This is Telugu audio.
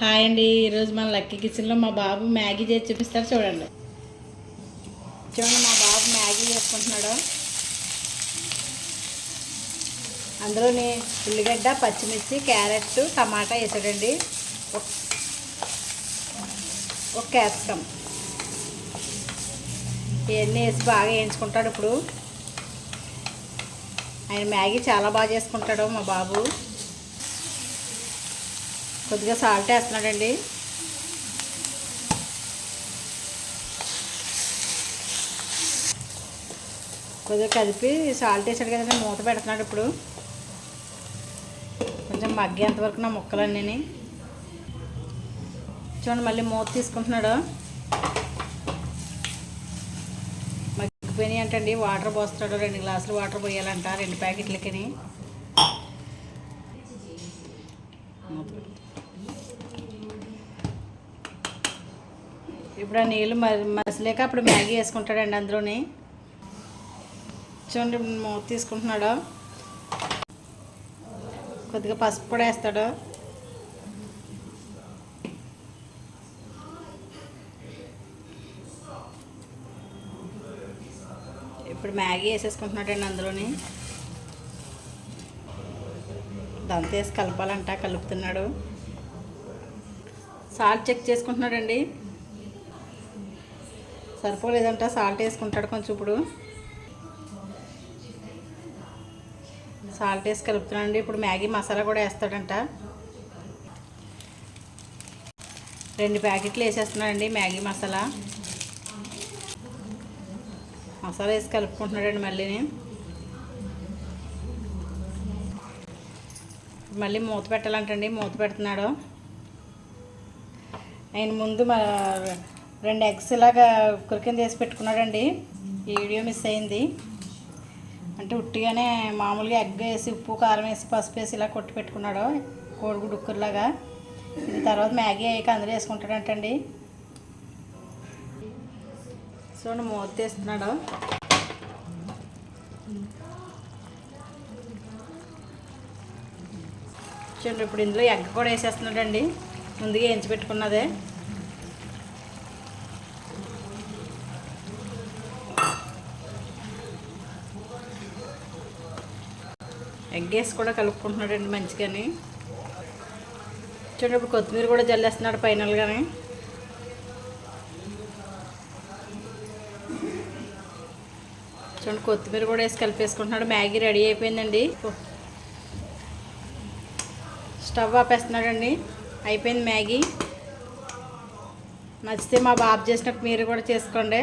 హాయ్ అండి ఈరోజు మన లక్కీ కిచెన్లో మా బాబు మ్యాగీ చేసి చూపిస్తారు చూడండి. చూడండి మా బాబు మ్యాగీ చేసుకుంటున్నాడు. అందులోని ఉల్లిగడ్డ పచ్చిమిర్చి క్యారెట్ టమాటా వేసాడండి. ఒక- ఒక క్యాప్సికమ్ ఇవన్నీ వేసి బాగా వేయించుకుంటాడు ఇప్పుడు. ఆయన మ్యాగీ చాలా బాగా చేసుకుంటాడు మా బాబు. కొద్దిగా సాల్ట్ వేస్తున్నాడండి. కొద్దిగా కలిపి సాల్ట్ వేసాడు కదండి మూత పెడుతున్నాడు ఇప్పుడు. కొంచెం మగ్గేంత వరకు నా ముక్కలన్నీ చూడండి మళ్ళీ మూత తీసుకుంటున్నాడు. మగ్గిపోయినాయి అంటండి వాటర్ పోస్తున్నాడు రెండు గ్లాసులు వాటర్ పోయాలంట రెండు ప్యాకెట్లకి ఇప్పుడు ఆ నీళ్ళు మరి మసిలేక అప్పుడు మ్యాగీ వేసుకుంటాడండి అందులోని చూడండి మూత తీసుకుంటున్నాడు. కొద్దిగా పసుపు కూడా వేస్తాడు. ఇప్పుడు మ్యాగీ వేసేసుకుంటున్నాడండి అందులోని దాంతో వేసి కలపాలంట కలుపుతున్నాడు. సాల్ట్ చెక్ చేసుకుంటున్నాడండి. సరిపోలేదంట సాల్ట్ వేసుకుంటాడు కొంచెం ఇప్పుడు. సాల్ట్ వేసి కలుపుతున్నాడండి. ఇప్పుడు మ్యాగీ మసాలా కూడా వేస్తాడంట. రెండు ప్యాకెట్లు వేసేస్తున్నాడండి మ్యాగీ మసాలా. మసాలా వేసి కలుపుకుంటున్నాడండి మళ్ళీ మళ్ళీ మూత పెట్టాలంటండి. మూత పెడుతున్నాడు. ఆయన ముందు మా రెండు ఎగ్స్ ఇలాగా కురికింద వేసి పెట్టుకున్నాడండి. ఈ వీడియో మిస్ అయింది. అంటే ఉట్టిగానే మామూలుగా ఎగ్ వేసి ఉప్పు కారం వేసి పసుపు వేసి ఇలా కొట్టి పెట్టుకున్నాడు. కోడిగుడు ఉక్కుర్లాగా. ఇది తర్వాత మ్యాగీ అయ్యాక అందులో వేసుకుంటాడంటండి. చూడండి మూత తీస్తున్నాడు. చూడండి ఇప్పుడు ఇందులో ఎగ్ కూడా వేసేస్తున్నాడండి. ముందుగా వేయించి పెట్టుకున్నదే ఎగ్ వేసి కూడా కలుపుకుంటున్నాడండి మంచిగాని. చూడండి ఇప్పుడు కొత్తిమీర కూడా జల్లేస్తున్నాడు ఫైనల్గానే. చూడండి కొత్తిమీర కూడా వేసి కలిపేసుకుంటున్నాడు. మ్యాగీ రెడీ అయిపోయిందండి. స్టవ్ ఆపేస్తున్నాడండి. అయిపోయింది మ్యాగీ. నచ్చితే మా బాబు చేసినట్టు మీరు కూడా చేసుకోండి.